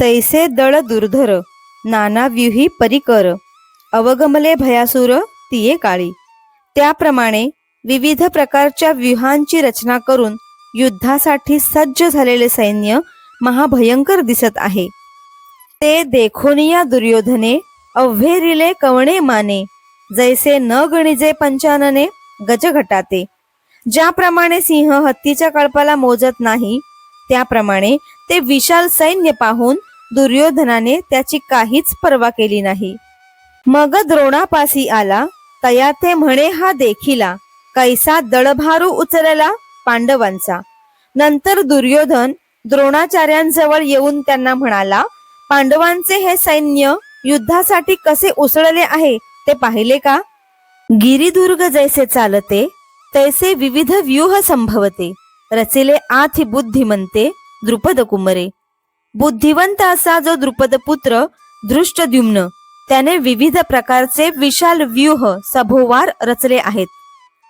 तैसे दळ दुर्धर नाना व्यूही परिकर. अवगमले भयासुर तिये काळी. त्याप्रमाणे विविध प्रकारच्या व्यूहांची रचना करून युद्धासाठी सज्ज झालेले सैन्य महाभयंकर दिसत आहे. ते देखोनिया दुर्योधने अव्हेरिले कवणे माने जैसे न गणिजे पंचानने गजघटाते. ज्याप्रमाणे सिंह हत्तीच्या कळपाला मोजत नाही त्याप्रमाणे ते विशाल सैन्य पाहून दुर्योधनाने त्याची काहीच पर्वा केली नाही. मग द्रोणापासी आला तया ते म्हणे हा देखिला कैसा दळभारू उचलला पांडवांचा. नंतर दुर्योधन द्रोणाचार्यांजवळ येऊन त्यांना म्हणाला पांडवांचे हे सैन्य युद्धासाठी कसे उसळले आहे ते पाहिले का? गिरिदुर्ग जैसे चालते तैसे विविध व्यूह संभवते रचिले आथि बुद्धिमंते द्रुपद कुमरे बुद्धिवंत असा जो द्रुपद पुत्र दृष्टद्युम्न त्याने विविध प्रकारचे विशाल व्यूह सभोवार रचले आहेत.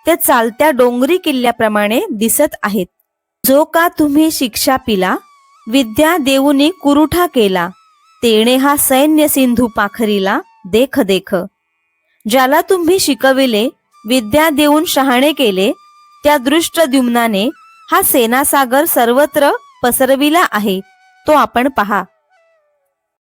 ते चालत्या डोंगरी किल्ल्याप्रमाणे दिसत आहेत. जो का तुम्ही शिक्षा पिला विद्या देऊनी कुरुठा केला तेणे हा सैन्य सिंधू पाखरीला देख देख. ज्याला तुम्ही शिकविले विद्या देऊन शहाणे केले त्या दृष्टद्युम्नाने हा सेनासागर सर्वत्र पसरविला आहे. तो आपण पहा.